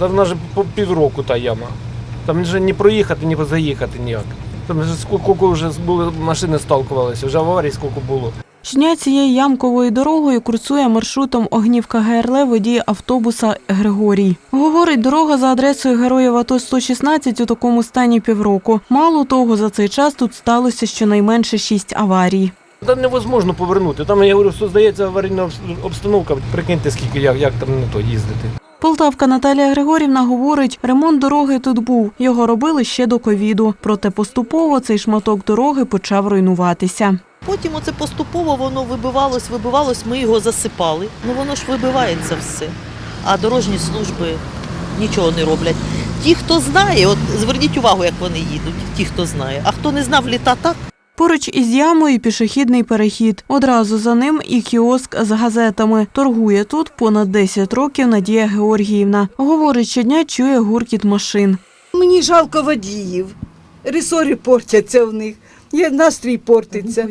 Та вона ж по півроку та яма. Там вже не проїхати, ні заїхати ніяк. Там вже скільки вже були машини сталкувалися, вже аварій скільки було. Щодня цією ямковою дорогою курсує маршрутом Огнівка ГРЛ водій автобуса Григорій. Говорить, дорога за адресою Героїв АТО 116 у такому стані півроку. Мало того, за цей час тут сталося щонайменше шість аварій. Там невозможно повернути. Там, я говорю, создається аварійна обстановка. Прикиньте, скільки як, як там не то їздити. Полтавка Наталія Григорівна говорить, ремонт дороги тут був. Його робили ще до ковіду. Проте поступово цей шматок дороги почав руйнуватися. Потім оце поступово воно вибивалось, вибивалось, ми його засипали. Ну воно ж вибивається все. А дорожні служби нічого не роблять. Ті, хто знає, от зверніть увагу, як вони їдуть, ті, хто знає. А хто не знав, літа так. Поруч із ямою пішохідний перехід. Одразу за ним і кіоск з газетами. Торгує тут понад 10 років Надія Георгіївна. Говорить, щодня чує гуркіт машин. Мені жалко водіїв. Ресори портяться в них. Є настрій портиться.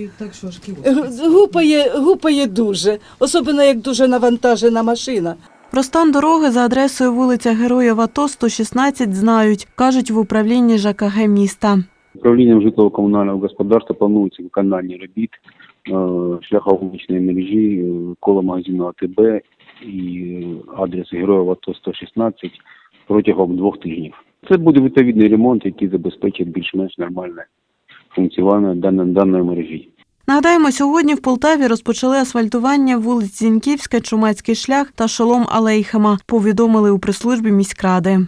Гупає, гупає дуже, особливо як дуже навантажена машина. Про стан дороги за адресою вулиця Героїв АТО 116 знають, кажуть в управлінні ЖКГ міста. Управлінням житлово-комунального господарства планується виконання робіт е, шляхом мережі е, коло магазину АТБ і е, адрес Героїв АТО 116 протягом двох тижнів. Це буде відповідний ремонт, який забезпечить більш-менш нормальне функціонування даної мережі. Нагадаємо, сьогодні в Полтаві розпочали асфальтування вулиць Зіньківська, Чумацький шлях та Шолом Алейхема, повідомили у прес-службі міськради.